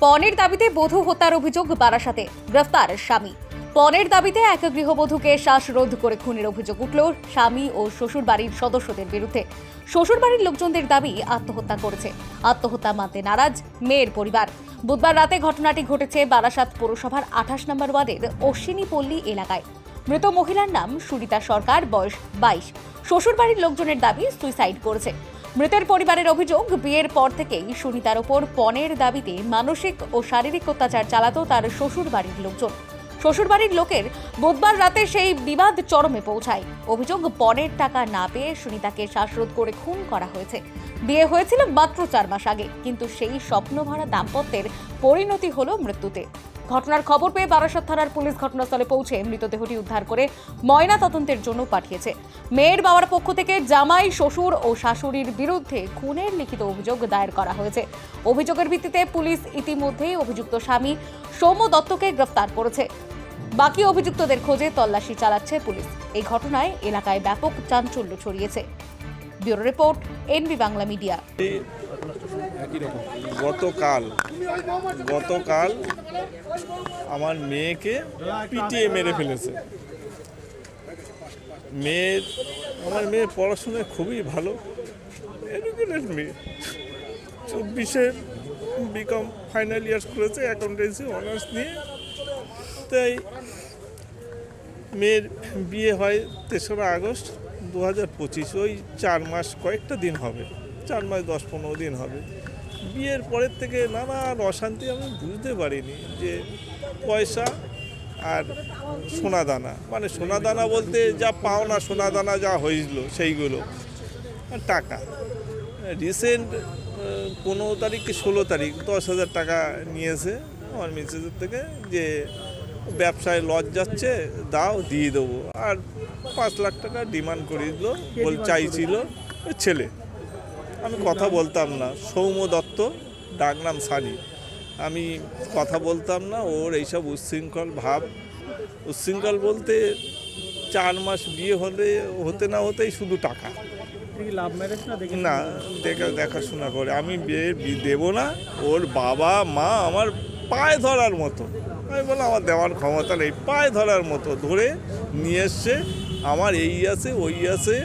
পণের দাবিতে বধূ হত্যার অভিযোগ বারাসাতে। গ্রেফতার স্বামী। পণের দাবিতে এক গৃহবধূকে শ্বাসরোধ করে খুনের অভিযোগ উঠল স্বামী ও শ্বশুর বাড়ির সদস্যদের বিরুদ্ধে। শ্বশুর বাড়ির লোকজনদের দাবি আত্মহত্যা করেছে। আত্মহত্যা মানতে নারাজ মেয়ের পরিবার। বুধবার রাতে ঘটনাটি ঘটেছে বারাসাত পৌরসভার আঠাশ নম্বর ওয়ার্ডের অশ্বিনী পল্লী এলাকায়। মৃত মহিলার নাম সুরিতা সরকার, বয়স বাইশ। শ্বশুরবাড়ির লোকজনের দাবি সুইসাইড করেছে। মৃতের পরিবারের অভিযোগ, বিয়ের পর থেকেই সুনিতার ওপর পণের দাবিতে মানসিক ও শারীরিক অত্যাচার চালাতো তার শ্বশুরবাড়ির লোকজন। শ্বশুরবাড়ির লোকের বুধবার রাতে সেই বিবাদ চরমে পৌঁছায়। অভিযোগ, পণের টাকা না পেয়ে সুনিতাকে শ্বাসরোধ করে খুন করা হয়েছে। বিয়ে হয়েছিল মাত্র চার মাস আগে, কিন্তু সেই স্বপ্নভরা দাম্পত্যের পরিণতি হলো মৃত্যুতে। ঘটনার খবর পেয়ে বারাসাত থানার পুলিশ ঘটনাস্থলে পৌঁছে মৃতদেহটি উদ্ধার করে ময়না তদন্তের জন্য পাঠিয়েছে। মেয়ের বাবার পক্ষ থেকে জামাই, শ্বশুর ও শাশুড়ির বিরুদ্ধে খুনের লিখিত অভিযোগ দায়ের করা হয়েছে। অভিযোগের ভিত্তিতে পুলিশ ইতিমধ্যেই অভিযুক্ত স্বামী সৌম্য দত্তকে গ্রেফতার করেছে। বাকি অভিযুক্তদের খোঁজে তল্লাশি চালাচ্ছে পুলিশ। এই ঘটনায় এলাকায় ব্যাপক চাঞ্চল্য ছড়িয়েছে। Bureau report, NB Bangla media. গতকাল গতকাল আমার মেয়েকে পিটিয়ে মেরে ফেলেছে। মেয়ের আমার মেয়ে পড়াশোনায় খুবই ভালো। এডুকেটেড মেয়ে। চব্বিশে বিকম ফাইনাল ইয়ার্স করেছে অ্যাকাউন্টেন্সি অনার্স নিয়ে। তাই মেয়ের বিয়ে হয় তেসরা আগস্ট দু হাজার পঁচিশ, ওই চার মাস কয়েকটা দিন হবে। চার মাস দশ পনেরো দিন হবে। বিয়ের পরের থেকে নানান অশান্তি আমি বুঝতে পারিনি যে পয়সা আর সোনাদানা। মানে সোনাদানা বলতে যা পাওনা সোনাদানা যা হয়েছিল সেইগুলো। টাকা। রিসেন্ট পনেরো তারিখ কি ষোলো তারিখ দশ হাজার টাকা নিয়েছে আমার মিসেসের থেকে যে ব্যবসায় লজ যাচ্ছে দাও দিয়ে দেবো। আর পাঁচ লাখ টাকা ডিমান্ড করেছিল বল চাইছিল ছেলে। আমি কথা বলতাম না। সৌম্য দত্ত ডাকনাম সানি। আমি কথা বলতাম না ওর এইসব উচ্ছৃঙ্খল ভাব। উচ্ছৃঙ্খল বলতে চার মাস বিয়ে হলে হতে না হতেই শুধু টাকা। না দেখে দেখা দেখাশোনা করে। আমি বিয়ে দেবো না ওর বাবা মা আমার পায়ে ধরার মতো। আমি বললাম আমার দেওয়ার ক্ষমতা নেই পায়ে ধরার মতো ধরে নিয়ে এসছে। আমার এই আছে ওই আছে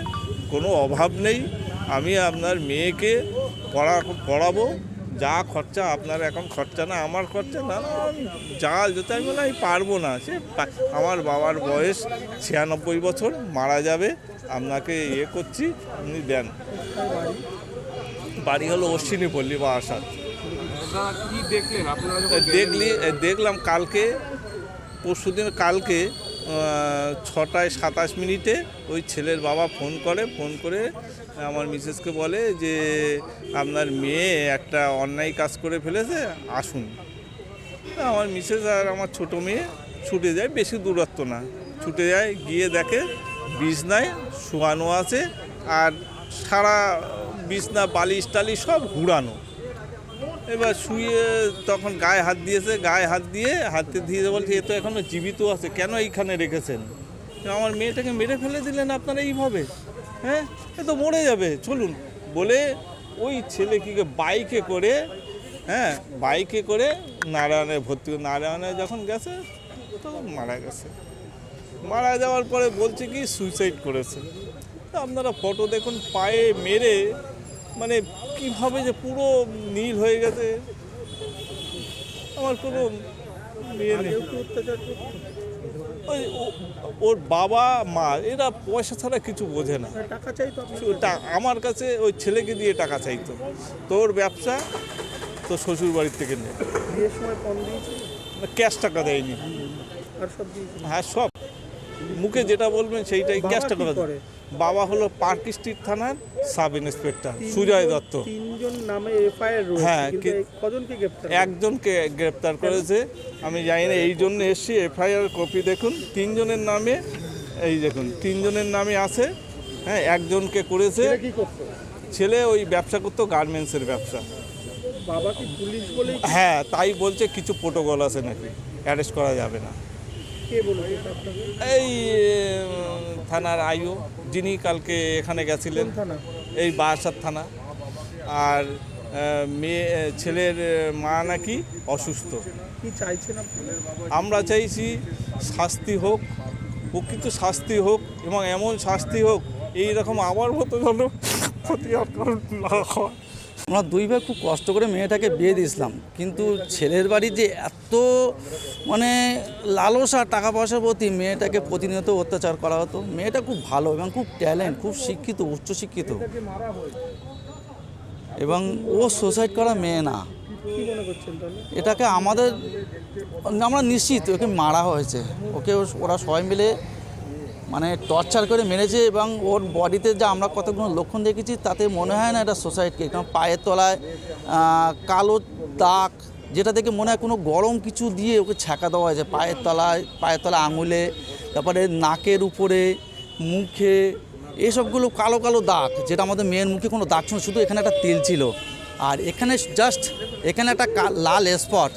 কোনো অভাব নেই। আমি আপনার মেয়েকে পড়া পড়াবো। যা খরচা আপনার এখন খরচা না আমার খরচা না যা যেতে আমি বললাম, আমি পারব না। সে আমার বাবার বয়স ছিয়ানব্বই বছর মারা যাবে। আপনাকে ইয়ে করছি আপনি দেন। বাড়ি হলো অশ্বিনী পল্লী বা আসাদ দেখলি দেখলাম কালকে পরশুদিন কালকে ছটায় সাতাশ মিনিটে ওই ছেলের বাবা ফোন করে ফোন করে আমার মিসেসকে বলে যে, আপনার মেয়ে একটা অন্যায় কাজ করে ফেলেছে, আসুন। আমার মিসেস আর আমার ছোট মেয়ে ছুটে যায়, বেশি দূরত্ব না। ছুটে যায়, গিয়ে দেখে বিছনায় শোয়ানো আছে আর সারা বিছনা, বালিশ টালিশ সব ঘুরানো। এবার শুয়ে তখন গায়ে হাত দিয়েছে, গায়ে হাত দিয়ে হাতে দিয়ে বলছে, এ তো এখনও জীবিত আছে, কেন এইখানে রেখেছেন? আমার মেয়েটাকে মেরে ফেলে দিলেন আপনারা এইভাবে হ্যাঁ? এ তো মরে যাবে, চলুন। বলে ওই ছেলে কি বাইকে করে হ্যাঁ বাইকে করে নারায়ণে ভর্তি নারায়ণে যখন গেছে, তো মারা গেছে। মারা যাওয়ার পরে বলছে কি, সুইসাইড করেছে। আপনারা ফটো দেখুন, পায়ে মেরে মানে কীভাবে যে পুরো নীল হয়ে গেছে? আমার কোনো ইয়ে নেই। ওই ও- ওর বাবা মা এরা পয়সা ছাড়া কিছু বোঝে না। আমার কাছে ওই ছেলেকে দিয়ে টাকা চাইতো। তোর ব্যবসা তো শ্বশুর বাড়ির থেকে নেই ক্যাশ টাকা দেয়নি। হ্যাঁ সব। মুখে যেটা বলবেন সেইটাই ক্যাশ টাকা দেয়। বাবা হলো পার্ক স্ট্রিট থানার সাব ইন্সপেক্টর সুজয় দত্ত। তিনজন নামে এফআইআর হ্যাঁ, কজনকে গ্রেপ্তার একজনকে গ্রেপ্তার করেছে আমি জানি না এই জন্য এসছি এফআইআর কপি দেখুন তিনজনের নামে এই দেখুন তিনজনের নামে আছে হ্যাঁ একজনকে করেছে। ছেলে ওই ব্যবসা করতো গার্মেন্টসের ব্যবসা। বাবা কি পুলিশ বলেই হ্যাঁ তাই বলছে কিছু প্রোটোকল আছে নাকি অ্যারেস্ট করা যাবে না। এই থানার আইও যিনি কালকে এখানে গেছিলেন। এই বারাসাত থানা। আর মেয়ে ছেলের মা নাকি অসুস্থ। কি আমরা চাইছি শাস্তি হোক প্রকৃত শাস্তি হোক এবং এমন শাস্তি হোক এই রকম আবার মতো যেন ক্ষতি কারণ না হয়। আমরা দুই ভাই খুব কষ্ট করে মেয়েটাকে বিয়ে দিয়েছিলাম। কিন্তু ছেলের বাড়ি যে এত মানে লালসা টাকা পয়সার প্রতি মেয়েটাকে প্রতিনিয়ত অত্যাচার করা হতো, মেয়েটা খুব ভালো এবং খুব ট্যালেন্ট, খুব শিক্ষিত উচ্চশিক্ষিত এবং ও সুসাইড করা মেয়ে না। এটাকে আমাদের, আমরা নিশ্চিত, ওকে মারা হয়েছে। ওকে ওরা সবাই মিলে মানে টর্চার করে মেরেছে এবং ওর বডিতে যা আমরা কতগুলো লক্ষণ দেখেছি, তাতে মনে হয় না এটা সোসাইটিকে কারণ পায়ের তলায় কালো দাগ, যেটা দেখে মনে হয় কোনো গরম কিছু দিয়ে ওকে ছ্যাঁকা দেওয়া হয়েছে। পায়ের তলায় পায়ের তলায় আঙুলে, তারপরে নাকের উপরে, মুখে, এসবগুলো কালো কালো দাগ, যেটা আমাদের মেয়ের মুখে কোনো দাগ ছিল শুধু এখানে একটা তেল ছিল। আর এখানে জাস্ট এখানে একটা লাল স্পট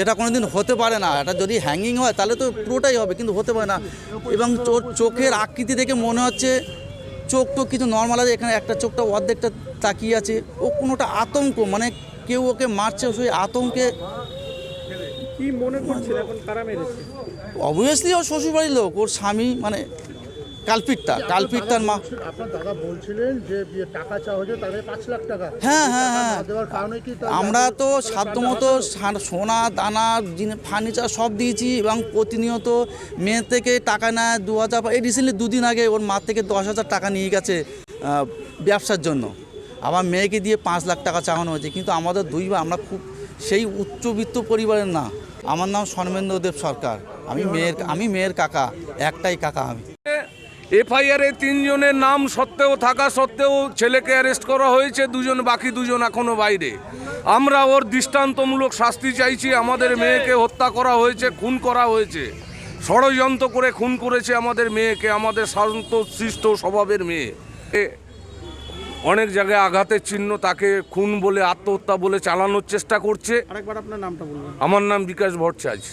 এটা কোনো দিন হতে পারে না। এটা যদি হ্যাঙ্গিং হয় তাহলে তো পুরোটাই হবে কিন্তু হতে পারে না। এবং চোখের আকৃতি দেখে মনে হচ্ছে চোখ তো কিছু নর্মাল আছে এখানে একটা চোখটা অর্ধেকটা তাকিয়ে আছে। ও কোনোটা আতঙ্ক মানে কেউ ওকে মারছে সেই আতঙ্কে কি মনে করছেন এখন কারা মেরেছে? অবভিয়াসলি ওর শ্বশুরবাড়ির লোক ওর স্বামী মানে কালপিটটা কালপিটটার মা। আপনার দাদা বলছিলেন যে টাকা চাওয়া হয়েছে তাদের পাঁচ লাখ টাকা। হ্যাঁ হ্যাঁ হ্যাঁ। আমরা তো সাধ্যমতো সোনা দানা ফার্নিচার সব দিয়েছি এবং প্রতিনিয়ত মেয়ে থেকে টাকা নেয় দু হাজার এই রিসেন্টলি দুদিন আগে ওর মা থেকে দশ হাজার টাকা নিয়ে গেছে ব্যবসার জন্য। আবার মেয়েকে দিয়ে পাঁচ লাখ টাকা চাওয়ানো হয়েছে। কিন্তু আমাদের দুই ভাই আমরা খুব সেই উচ্চবিত্ত পরিবারের না। আমার নাম সর্মেন্দ্র দেব সরকার। আমি মেয়ের আমি মেয়ের কাকা একটাই কাকা আমি। এফআইআরে তিনজনের নাম সত্ত্বেও থাকা সত্ত্বেও ছেলেকে অ্যারেস্ট করা হয়েছে দুজন বাকি দুজন এখনও বাইরে। আমরা ওর দৃষ্টান্তমূলক শাস্তি চাইছি আমাদের মেয়েকে হত্যা করা হয়েছে খুন করা হয়েছে। ষড়যন্ত্র করে খুন করেছে আমাদের মেয়েকে আমাদের শান্ত সৃষ্ট স্বভাবের মেয়ে। এ অনেক জায়গায় আঘাতের চিহ্ন তাকে খুন বলে আত্মহত্যা বলে চালানোর চেষ্টা করছে। আমার নাম বিকাশ ভট্টাচার্য।